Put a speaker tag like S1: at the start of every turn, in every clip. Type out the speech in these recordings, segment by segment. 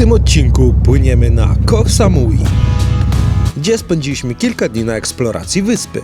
S1: tym odcinku płyniemy na Koh Samui, gdzie spędziliśmy kilka dni na eksploracji wyspy.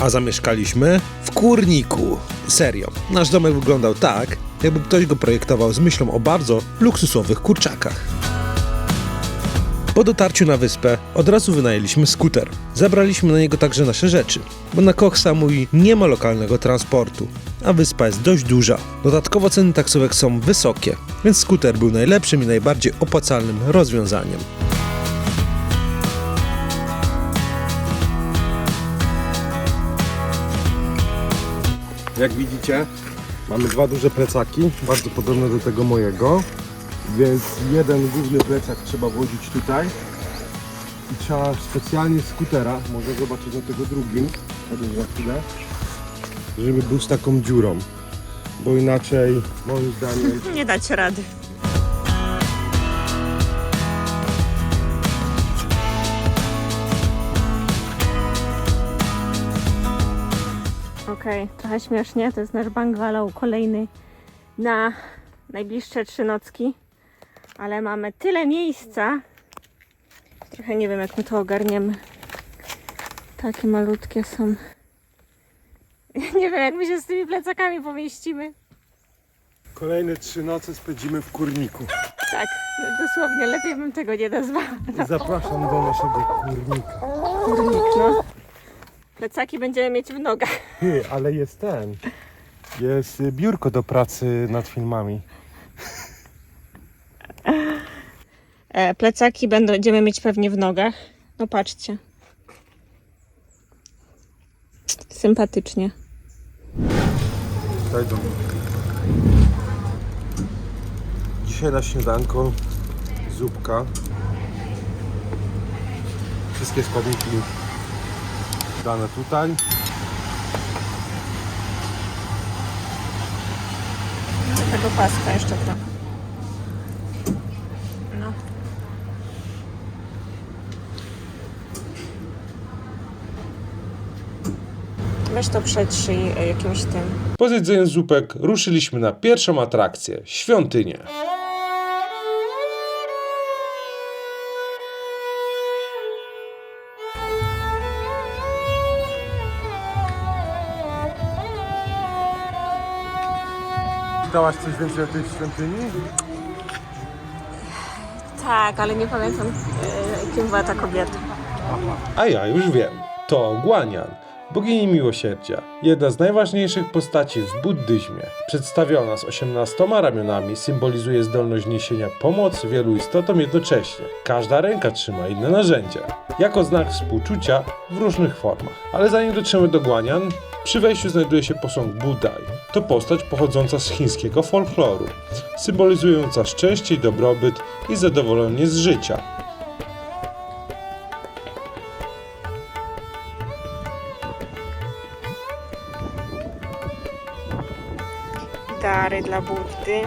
S1: A zamieszkaliśmy w Kurniku. Serio, nasz domek wyglądał tak, jakby ktoś go projektował z myślą o bardzo luksusowych kurczakach. Po dotarciu na wyspę od razu wynajęliśmy skuter. Zabraliśmy na niego także nasze rzeczy, bo na Koh Samui nie ma lokalnego transportu, a wyspa jest dość duża. Dodatkowo ceny taksówek są wysokie, więc skuter był najlepszym i najbardziej opłacalnym rozwiązaniem.
S2: Jak widzicie, mamy dwa duże plecaki, bardzo podobne do tego mojego. Więc jeden główny plecak trzeba włożyć tutaj. I trzeba specjalnie skutera, może zobaczyć na tego drugim, chociaż za chwilę, żeby był z taką dziurą. Bo inaczej, moim zdaniem,
S3: Nie dać rady. Okej, trochę śmiesznie, to jest nasz bungalow kolejny na najbliższe trzy nocki, ale mamy tyle miejsca. Trochę nie wiem jak my to ogarniemy. Takie malutkie są. Nie wiem jak my się z tymi plecakami pomieścimy.
S2: kolejne trzy noce spędzimy w kurniku.
S3: Tak, dosłownie, lepiej bym tego nie nazwała.
S2: Zapraszam do naszego kurnika.
S3: Kurnik, no. Plecaki będziemy mieć w nogach.
S2: Ty, ale jest ten. Jest biurko do pracy nad filmami.
S3: E, plecaki będą, będziemy mieć pewnie w nogach. No patrzcie. Sympatycznie.
S2: Daj do mnie. Dzisiaj na śniadanko zupka. Wszystkie składniki dane tutaj.
S3: Tego paska jeszcze trochę. Weź to przetrzyj e, jakimś tym.
S1: Po zjedzeniu zupek ruszyliśmy na pierwszą atrakcję świątynię.
S2: Czytałaś coś więcej o tej świątyni?
S3: Tak, ale nie pamiętam e, kim była ta kobieta.
S1: A ja już wiem. To Guanian, bogini miłosierdzia. Jedna z najważniejszych postaci w buddyzmie. Przedstawiona z 18 ramionami symbolizuje zdolność niesienia pomocy wielu istotom jednocześnie. Każda ręka trzyma inne narzędzie. Jako znak współczucia w różnych formach. Ale zanim dotrzemy do Guanian, przy wejściu znajduje się posąg Budaj. To postać pochodząca z chińskiego folkloru, symbolizująca szczęście i dobrobyt i zadowolenie z życia.
S3: Dla Buddy.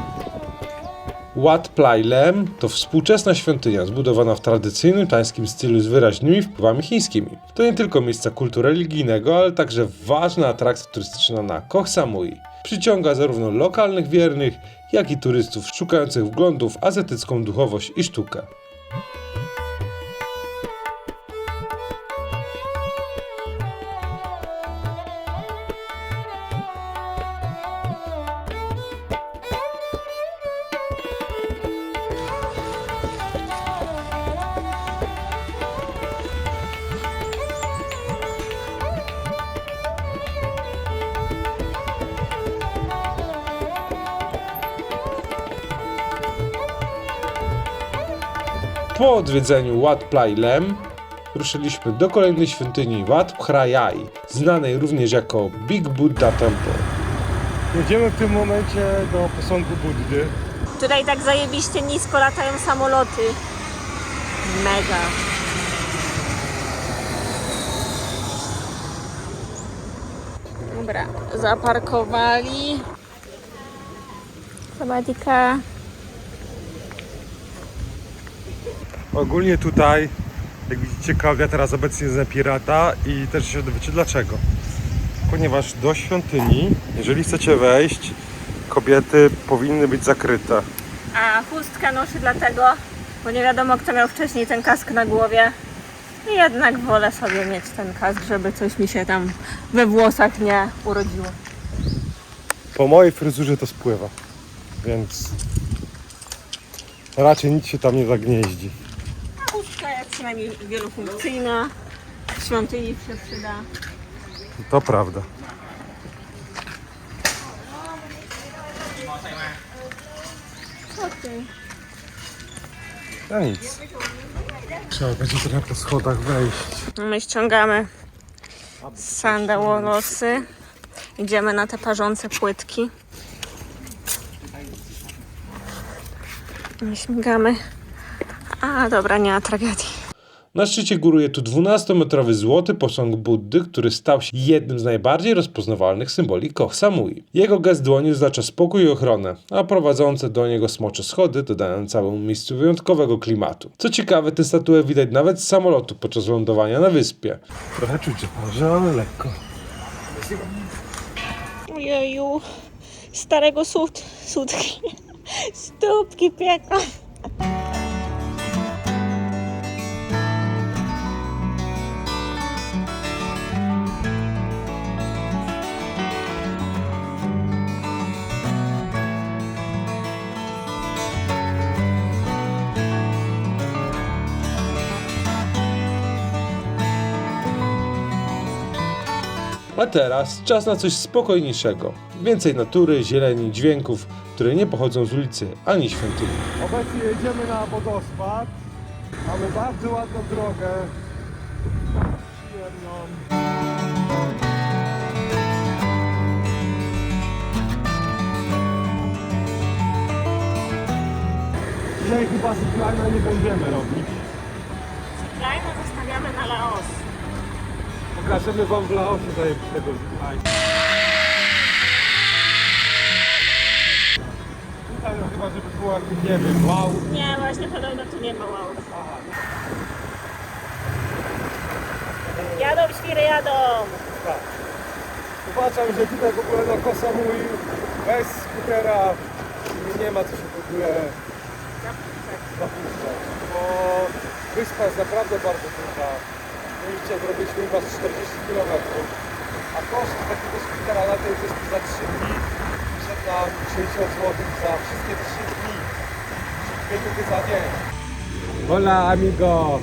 S1: Wat Plai Lem to współczesna świątynia zbudowana w tradycyjnym tańskim stylu z wyraźnymi wpływami chińskimi. To nie tylko miejsca kultu religijnego, ale także ważna atrakcja turystyczna na Koh Samui. Przyciąga zarówno lokalnych wiernych, jak i turystów szukających wglądów w azjatycką duchowość i sztukę. Po odwiedzeniu Wat Plai Lem ruszyliśmy do kolejnej świątyni Wat Phrayai, znanej również jako Big Buddha Temple.
S2: Jedziemy w tym momencie do posągu Buddy.
S3: Tutaj tak zajebiście nisko latają samoloty. Mega. Dobra, zaparkowali. Sawadika.
S2: Ogólnie tutaj, jak widzicie, Klaudia teraz obecnie jest na pirata i też się dowiecie dlaczego. Ponieważ do świątyni, jeżeli chcecie wejść, kobiety powinny być zakryte.
S3: A chustkę nosi dlatego, bo nie wiadomo kto miał wcześniej ten kask na głowie. I jednak wolę sobie mieć ten kask, żeby coś mi się tam we włosach nie urodziło.
S2: Po mojej fryzurze to spływa, więc raczej nic się tam nie zagnieździ.
S3: Przynajmniej wielofunkcyjna. W świątyni się przyda.
S2: To prawda.
S3: Co ty?
S2: No nic. Trzeba będzie trochę po schodach wejść.
S3: My ściągamy sandałolosy. Idziemy na te parzące płytki. My śmigamy. A, dobra, nie ma tragedii.
S1: Na szczycie góruje tu 12-metrowy złoty posąg Buddy, który stał się jednym z najbardziej rozpoznawalnych symboli Koh Samui. Jego gest dłoni oznacza spokój i ochronę, a prowadzące do niego smocze schody dodają całemu miejscu wyjątkowego klimatu. Co ciekawe, tę statuę widać nawet z samolotu podczas lądowania na wyspie.
S2: Trochę czuć, że może, ale lekko.
S3: Ojeju, starego sut, sutki, stópki pieką.
S1: Teraz czas na coś spokojniejszego. Więcej natury, zieleni, dźwięków, które nie pochodzą z ulicy ani świątyni.
S2: Obecnie jedziemy na wodospad. Mamy bardzo ładną drogę. Przyjemną. Dzisiaj chyba ziplina nie będziemy robić.
S3: Lajno zostawiamy na Laos.
S2: Pokażemy wam w Laosie zajebistego. Tutaj no chyba, żeby było jakby, nie wiem, wow.
S3: Nie, właśnie podobno tu nie ma wow. Jadą świry, jadą.
S2: Tak. Uważam, że tutaj w ogóle na Koh Samui bez skutera nie ma co się w ogóle zapuszczać, bo wyspa jest naprawdę bardzo duża. Mieliście zrobiliśmy chyba z 40 km, a koszt takiego skutera na tej wyspie za 3 dni wyszedł nam 60 zł za wszystkie 3 dni. Czyli 2 dychy za dzień. Hola amigo!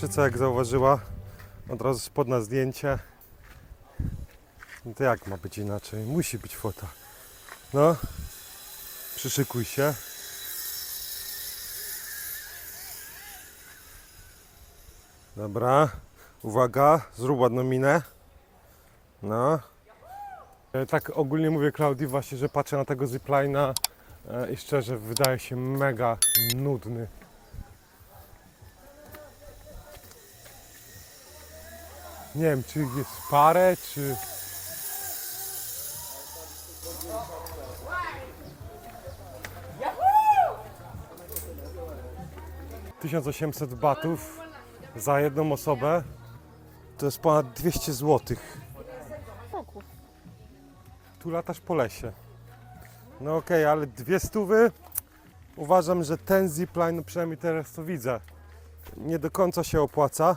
S2: Co jak zauważyła, od razu spodna zdjęcie. No to jak ma być inaczej? Musi być fota. No, przyszykuj się. Dobra, uwaga, zrób ładną minę. No. E, Tak ogólnie mówię Klaudii właśnie, że patrzę na tego ziplina e, i szczerze wydaje się mega nudny. Nie wiem, czy jest parę, czy... Tysiąc osiemset batów za jedną osobę to jest ponad 200 złotych. Tu latasz po lesie. No okej, ale dwie stówy. Uważam, że ten zipline, przynajmniej teraz to widzę, nie do końca się opłaca.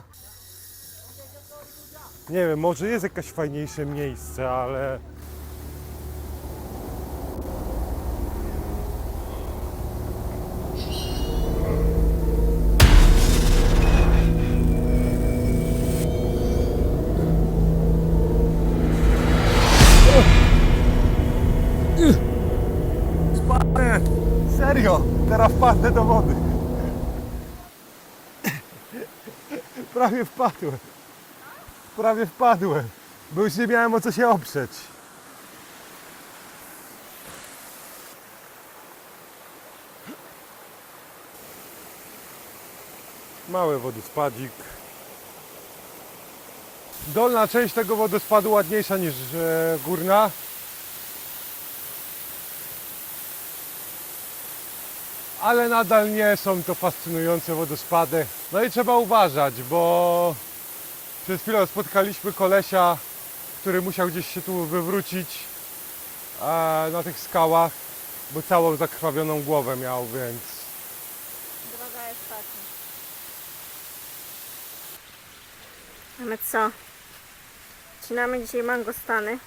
S2: Nie wiem, może jest jakieś fajniejsze miejsce, ale... Serio! Teraz wpadnę. Prawie wpadłem. Prawie wpadłem, bo już nie miałem o co się oprzeć. Mały wodospadzik. Dolna część tego wodospadu ładniejsza niż e, górna. Ale nadal nie są to fascynujące wodospady. No i trzeba uważać, bo przez chwilę spotkaliśmy kolesia, który musiał gdzieś się tu wywrócić e, na tych skałach, bo całą zakrwawioną głowę miał, więc
S3: Droga jest taka. Co? Cinamy dzisiaj mangostany.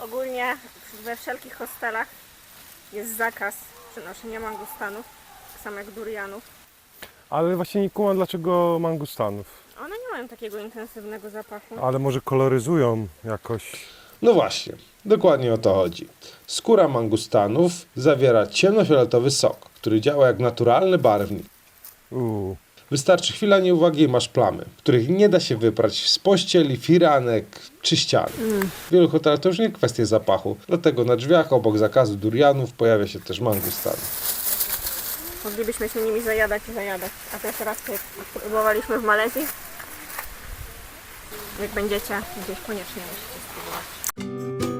S3: Ogólnie we wszelkich hostelach jest zakaz przenoszenia mangostanów, tak samo jak durianów.
S2: Ale właśnie nie kumam dlaczego mangustanów.
S3: One nie mają takiego intensywnego zapachu.
S2: Ale może koloryzują jakoś.
S1: No właśnie, dokładnie o to chodzi. Skóra mangustanów zawiera ciemnofioletowy sok, który działa jak naturalny barwnik.
S2: Uuu.
S1: Wystarczy chwila nieuwagi i masz plamy, których nie da się wyprać z pościeli, firanek czy ścian. W wielu hotelach to już nie kwestia zapachu, dlatego na drzwiach obok zakazu durianów pojawia się też mangustan.
S3: Moglibyśmy się nimi zajadać i zajadać. A pierwszy raz jak próbowaliśmy w Malezji. Jak będziecie gdzieś koniecznie musicie spróbować.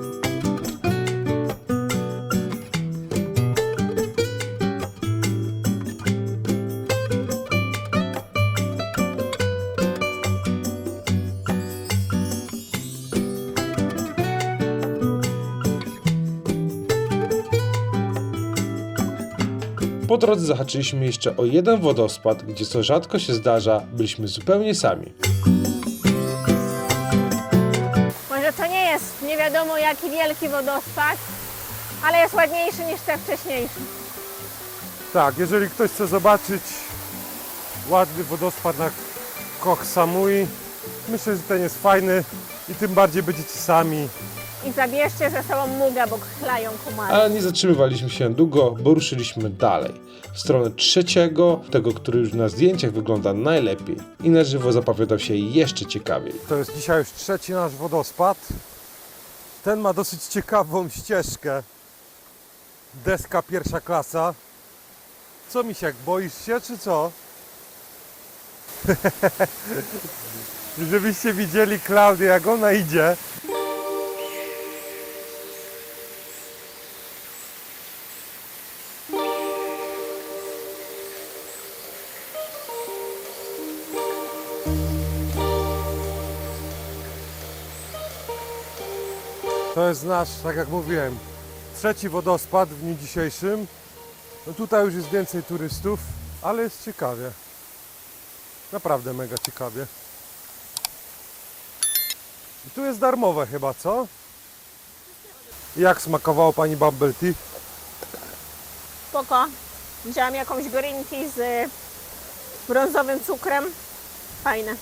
S1: Po drodze zahaczyliśmy jeszcze o jeden wodospad, gdzie co rzadko się zdarza, byliśmy zupełnie sami.
S3: Może to nie jest nie wiadomo jaki wielki wodospad, ale jest ładniejszy niż te wcześniejsze.
S2: Tak, jeżeli ktoś chce zobaczyć ładny wodospad na Koh Samui, myślę, że ten jest fajny i tym bardziej będziecie sami.
S3: I zabierzcie ze sobą mugę, bo chlają komary.
S1: Ale nie zatrzymywaliśmy się długo, bo ruszyliśmy dalej. W stronę trzeciego, tego, który już na zdjęciach wygląda najlepiej. I na żywo zapowiadał się jeszcze ciekawiej.
S2: To jest dzisiaj już trzeci nasz wodospad. Ten ma dosyć ciekawą ścieżkę. Deska pierwsza klasa. Co misiek, boisz się czy co? Żebyście widzieli Klaudię jak ona idzie. Jest nasz, tak jak mówiłem, trzeci wodospad w dniu dzisiejszym. No tutaj już jest więcej turystów, ale jest ciekawie. Naprawdę mega ciekawie. I tu jest darmowe chyba, co? Jak smakowało Pani bubble tea?
S3: Spoko. Wzięłam jakąś green tea z brązowym cukrem. Fajne.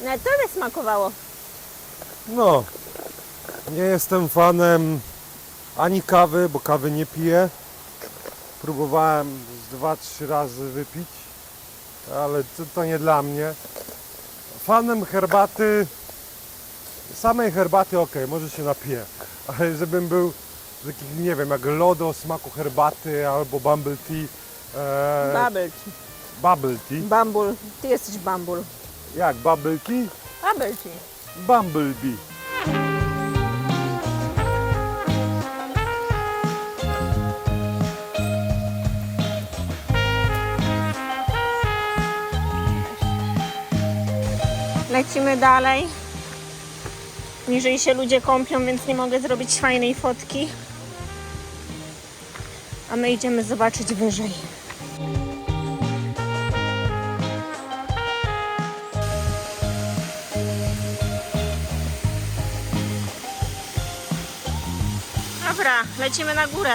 S3: Nawet to by smakowało.
S2: No, nie jestem fanem ani kawy, bo kawy nie piję. Próbowałem z dwa, trzy razy wypić, ale to, to nie dla mnie. Fanem herbaty, samej herbaty ok, może się napiję, ale żebym był taki, nie wiem, jak lodo smaku herbaty albo bumble tea, e,
S3: Bubble tea.
S2: bubble tea.
S3: Bambul. Ty jesteś bambul.
S2: Jak bubble tea?
S3: Bubble tea.
S2: Bumblebee.
S3: Lecimy dalej. Niżej się ludzie kąpią, więc nie mogę zrobić fajnej fotki. A my idziemy zobaczyć wyżej. Dobra, lecimy na górę.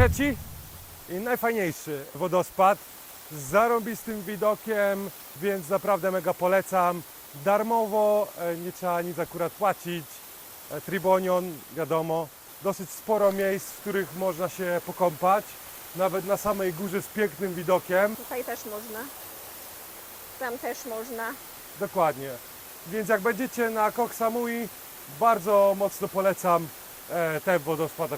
S2: Trzeci i najfajniejszy wodospad z zarąbistym widokiem, więc naprawdę mega polecam. Darmowo, e, nie trzeba nic akurat płacić. E, Tribonion, wiadomo, dosyć sporo miejsc, w których można się pokąpać. Nawet na samej górze z pięknym widokiem.
S3: Tutaj też można. Tam też można.
S2: Dokładnie. Więc jak będziecie na Koh Samui, bardzo mocno polecam e, ten wodospad.